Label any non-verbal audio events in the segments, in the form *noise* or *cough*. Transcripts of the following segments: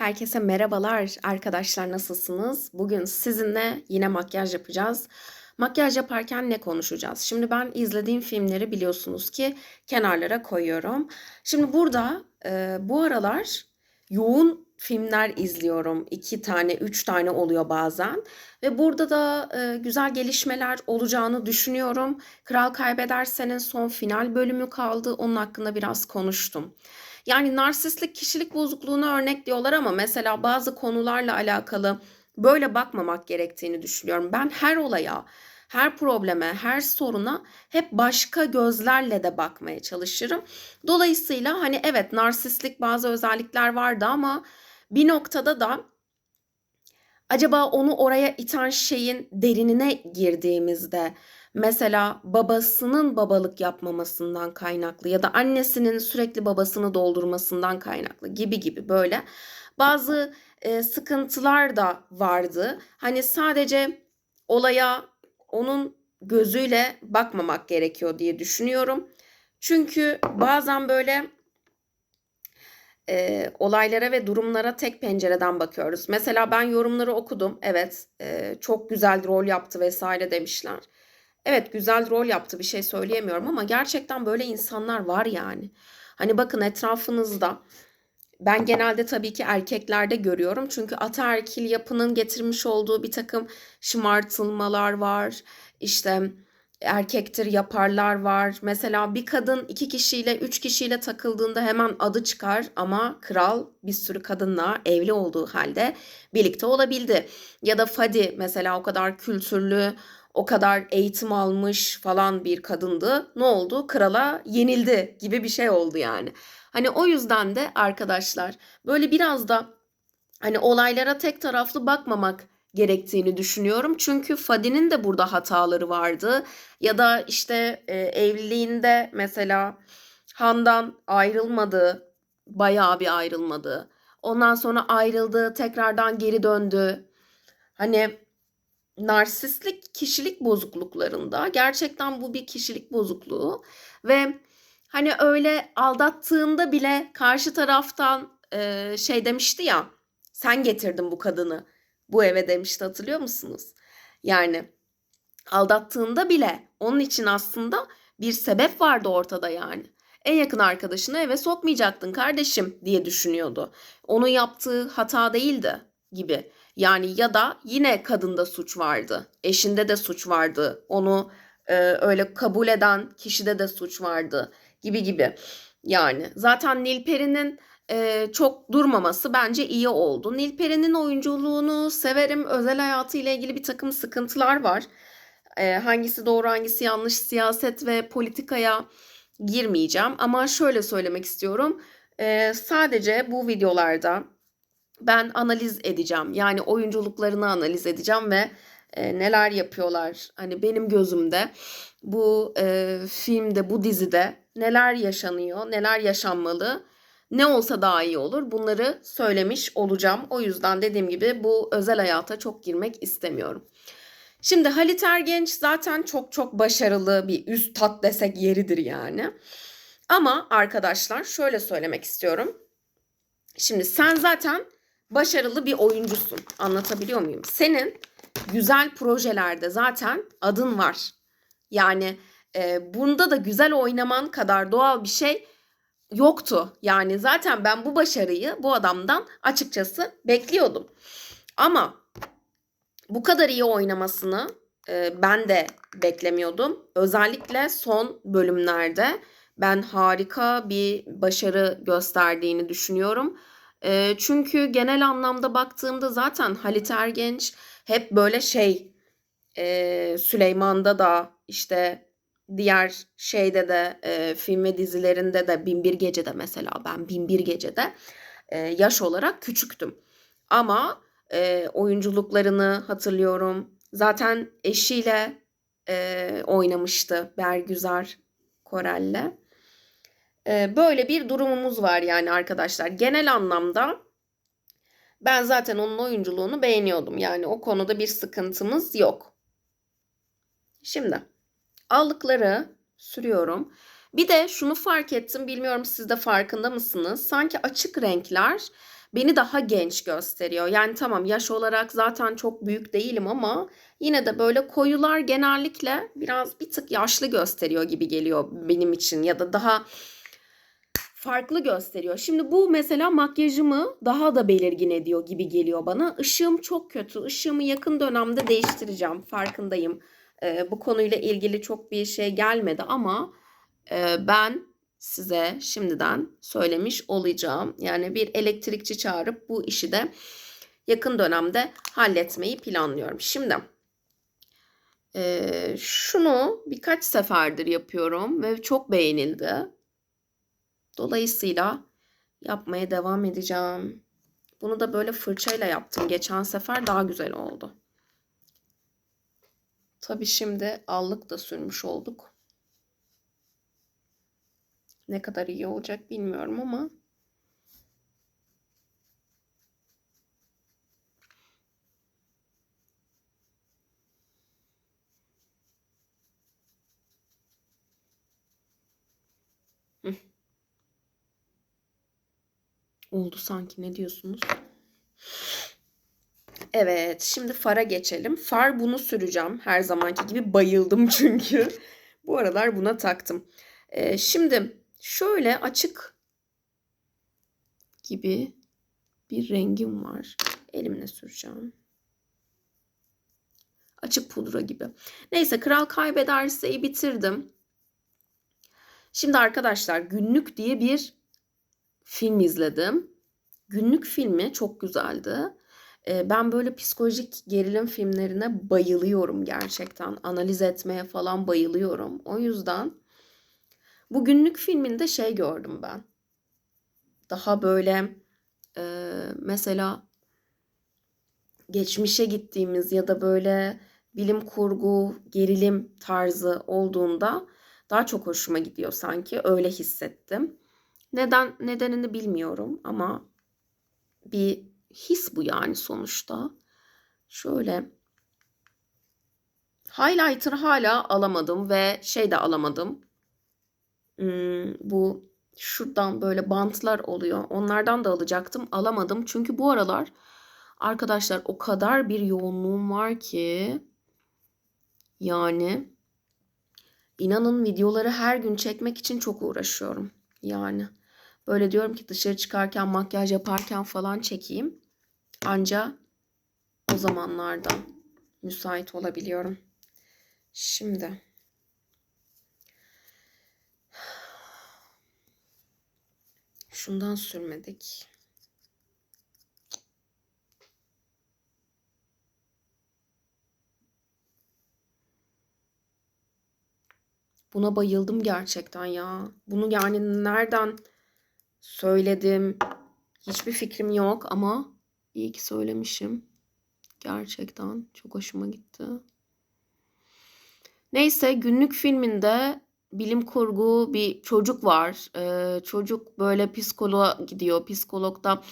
Herkese merhabalar arkadaşlar nasılsınız? Bugün sizinle yine makyaj yapacağız. Makyaj yaparken ne konuşacağız? Şimdi ben izlediğim filmleri biliyorsunuz ki kenarlara koyuyorum. Şimdi burada e, bu aralar yoğun filmler izliyorum. İki tane, üç tane oluyor bazen. Ve burada da e, güzel gelişmeler olacağını düşünüyorum. Kral Kaybedersen'in son final bölümü kaldı. Onun hakkında biraz konuştum. Yani narsistlik kişilik bozukluğuna örnek diyorlar ama mesela bazı konularla alakalı böyle bakmamak gerektiğini düşünüyorum. Ben her olaya, her probleme, her soruna hep başka gözlerle de bakmaya çalışırım. Dolayısıyla hani evet narsistlik bazı özellikler vardı ama bir noktada da acaba onu oraya iten şeyin derinine girdiğimizde mesela babasının babalık yapmamasından kaynaklı ya da annesinin sürekli babasını doldurmasından kaynaklı gibi gibi böyle bazı e, sıkıntılar da vardı. Hani sadece olaya onun gözüyle bakmamak gerekiyor diye düşünüyorum. Çünkü bazen böyle e, olaylara ve durumlara tek pencereden bakıyoruz. Mesela ben yorumları okudum. Evet, e, çok güzel rol yaptı vesaire demişler. Evet, güzel rol yaptı bir şey söyleyemiyorum ama gerçekten böyle insanlar var yani. Hani bakın etrafınızda ben genelde tabii ki erkeklerde görüyorum. Çünkü ataerkil yapının getirmiş olduğu bir takım şımartılmalar var. İşte erkektir yaparlar var. Mesela bir kadın iki kişiyle, üç kişiyle takıldığında hemen adı çıkar ama kral bir sürü kadınla evli olduğu halde birlikte olabildi. Ya da Fadi mesela o kadar kültürlü, o kadar eğitim almış falan bir kadındı. Ne oldu? Krala yenildi gibi bir şey oldu yani. Hani o yüzden de arkadaşlar böyle biraz da hani olaylara tek taraflı bakmamak gerektiğini düşünüyorum. Çünkü Fadi'nin de burada hataları vardı. Ya da işte e, evliliğinde mesela Han'dan ayrılmadı. Bayağı bir ayrılmadı. Ondan sonra ayrıldı, tekrardan geri döndü. Hani narsistlik kişilik bozukluklarında gerçekten bu bir kişilik bozukluğu ve hani öyle aldattığında bile karşı taraftan e, şey demişti ya sen getirdin bu kadını bu eve demişti hatırlıyor musunuz? Yani aldattığında bile onun için aslında bir sebep vardı ortada yani. En yakın arkadaşını eve sokmayacaktın kardeşim diye düşünüyordu. Onun yaptığı hata değildi gibi. Yani ya da yine kadında suç vardı. Eşinde de suç vardı. Onu e, öyle kabul eden kişide de suç vardı gibi gibi. Yani zaten Nilperi'nin e, çok durmaması bence iyi oldu. Nilperi'nin oyunculuğunu severim. Özel hayatıyla ilgili bir takım sıkıntılar var. E, hangisi doğru hangisi yanlış siyaset ve politikaya girmeyeceğim. Ama şöyle söylemek istiyorum. E, sadece bu videolarda ben analiz edeceğim. Yani oyunculuklarını analiz edeceğim ve e, neler yapıyorlar. Hani benim gözümde bu e, filmde, bu dizide neler yaşanıyor, neler yaşanmalı, ne olsa daha iyi olur. Bunları söylemiş olacağım. O yüzden dediğim gibi bu özel hayata çok girmek istemiyorum. Şimdi Halit Ergenç zaten çok çok başarılı bir üst tat desek yeridir yani. Ama arkadaşlar şöyle söylemek istiyorum. Şimdi sen zaten başarılı bir oyuncusun. Anlatabiliyor muyum? Senin güzel projelerde zaten adın var. Yani e, bunda da güzel oynaman kadar doğal bir şey yoktu. Yani zaten ben bu başarıyı bu adamdan açıkçası bekliyordum. Ama bu kadar iyi oynamasını e, ben de beklemiyordum. Özellikle son bölümlerde ben harika bir başarı gösterdiğini düşünüyorum. E, çünkü genel anlamda baktığımda zaten Halit Ergenç hep böyle şey e, Süleyman'da da işte diğer şeyde de e, film ve dizilerinde de Binbir Gece'de mesela ben Binbir Gece'de e, yaş olarak küçüktüm. Ama e, oyunculuklarını hatırlıyorum. Zaten eşiyle e, oynamıştı Bergüzar Korel'le. E, böyle bir durumumuz var yani arkadaşlar. Genel anlamda ben zaten onun oyunculuğunu beğeniyordum. Yani o konuda bir sıkıntımız yok. Şimdi allıkları sürüyorum. Bir de şunu fark ettim. Bilmiyorum siz de farkında mısınız? Sanki açık renkler beni daha genç gösteriyor. Yani tamam yaş olarak zaten çok büyük değilim ama yine de böyle koyular genellikle biraz bir tık yaşlı gösteriyor gibi geliyor benim için ya da daha farklı gösteriyor. Şimdi bu mesela makyajımı daha da belirgin ediyor gibi geliyor bana. Işığım çok kötü. Işığımı yakın dönemde değiştireceğim. Farkındayım. Ee, bu konuyla ilgili çok bir şey gelmedi ama e, ben size şimdiden söylemiş olacağım. Yani bir elektrikçi çağırıp bu işi de yakın dönemde halletmeyi planlıyorum. Şimdi e, şunu birkaç seferdir yapıyorum ve çok beğenildi. Dolayısıyla yapmaya devam edeceğim. Bunu da böyle fırçayla yaptım. Geçen sefer daha güzel oldu. Tabii şimdi allık da sürmüş olduk. Ne kadar iyi olacak bilmiyorum ama Hı. Oldu sanki ne diyorsunuz? Evet, şimdi fara geçelim. Far bunu süreceğim. Her zamanki gibi bayıldım *laughs* çünkü. Bu aralar buna taktım. Ee, şimdi şöyle açık gibi bir rengim var. Elimle süreceğim. Açık pudra gibi. Neyse Kral Kaybederse'yi bitirdim. Şimdi arkadaşlar Günlük diye bir film izledim. Günlük filmi çok güzeldi. Ee, ben böyle psikolojik gerilim filmlerine bayılıyorum gerçekten. Analiz etmeye falan bayılıyorum. O yüzden bu günlük filminde şey gördüm ben. Daha böyle e, mesela geçmişe gittiğimiz ya da böyle bilim kurgu, gerilim tarzı olduğunda daha çok hoşuma gidiyor sanki. Öyle hissettim. Neden nedenini bilmiyorum ama bir his bu yani sonuçta. Şöyle highlighter hala alamadım ve şey de alamadım. Hmm, bu şuradan böyle bantlar oluyor. Onlardan da alacaktım. Alamadım. Çünkü bu aralar arkadaşlar o kadar bir yoğunluğum var ki yani inanın videoları her gün çekmek için çok uğraşıyorum. Yani böyle diyorum ki dışarı çıkarken makyaj yaparken falan çekeyim. Anca o zamanlarda müsait olabiliyorum. Şimdi şundan sürmedik. Buna bayıldım gerçekten ya. Bunu yani nereden söyledim? Hiçbir fikrim yok ama iyi ki söylemişim. Gerçekten çok hoşuma gitti. Neyse günlük filminde bilim kurgu bir çocuk var. Ee, çocuk böyle psikoloğa gidiyor. Psikologda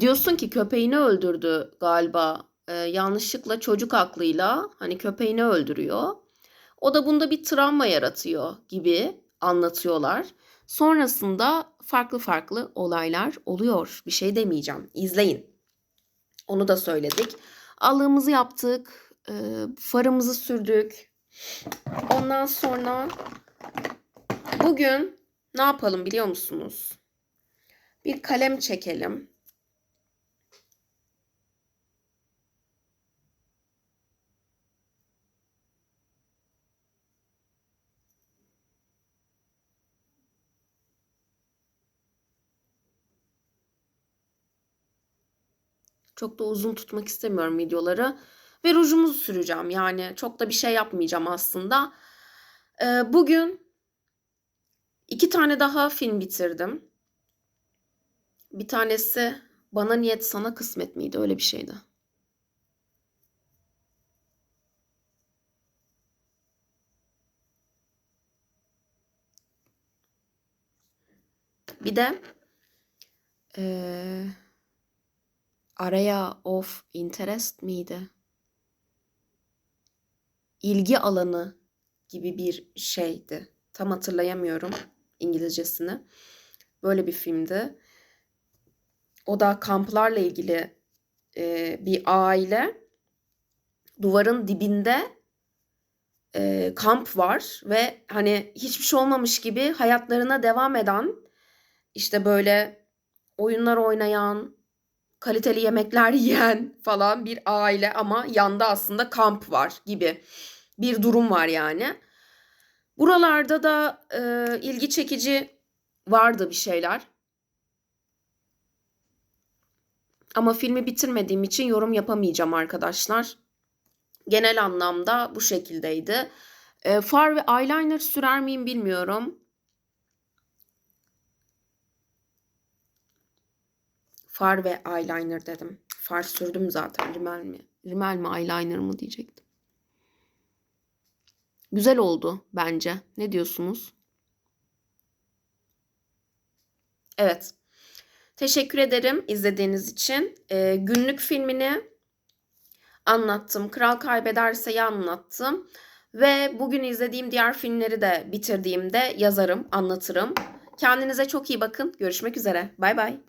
diyorsun ki köpeğini öldürdü galiba. Ee, yanlışlıkla çocuk aklıyla hani köpeğini öldürüyor. O da bunda bir travma yaratıyor gibi anlatıyorlar. Sonrasında farklı farklı olaylar oluyor. Bir şey demeyeceğim. İzleyin. Onu da söyledik. Allığımızı yaptık. E, farımızı sürdük. Ondan sonra bugün ne yapalım biliyor musunuz? Bir kalem çekelim. Çok da uzun tutmak istemiyorum videoları. Ve rujumuzu süreceğim. Yani çok da bir şey yapmayacağım aslında. Ee, bugün iki tane daha film bitirdim. Bir tanesi Bana Niyet Sana Kısmet miydi? Öyle bir şeydi. Bir de ee, Area of Interest miydi? İlgi alanı gibi bir şeydi. Tam hatırlayamıyorum İngilizcesini. Böyle bir filmdi. O da kamplarla ilgili e, bir aile. Duvarın dibinde e, kamp var ve hani hiçbir şey olmamış gibi hayatlarına devam eden işte böyle oyunlar oynayan, kaliteli yemekler *laughs* yiyen falan bir aile ama yanda aslında kamp var gibi bir durum var yani. Buralarda da e, ilgi çekici vardı bir şeyler. Ama filmi bitirmediğim için yorum yapamayacağım arkadaşlar. Genel anlamda bu şekildeydi. E, far ve eyeliner sürer miyim bilmiyorum. Far ve eyeliner dedim. Far sürdüm zaten. Rimel mi? Rimel mi eyeliner mı diyecektim. Güzel oldu bence. Ne diyorsunuz? Evet. Teşekkür ederim izlediğiniz için. Ee, günlük filmini anlattım. Kral Kaybederse'yi anlattım. Ve bugün izlediğim diğer filmleri de bitirdiğimde yazarım, anlatırım. Kendinize çok iyi bakın. Görüşmek üzere. Bay bay.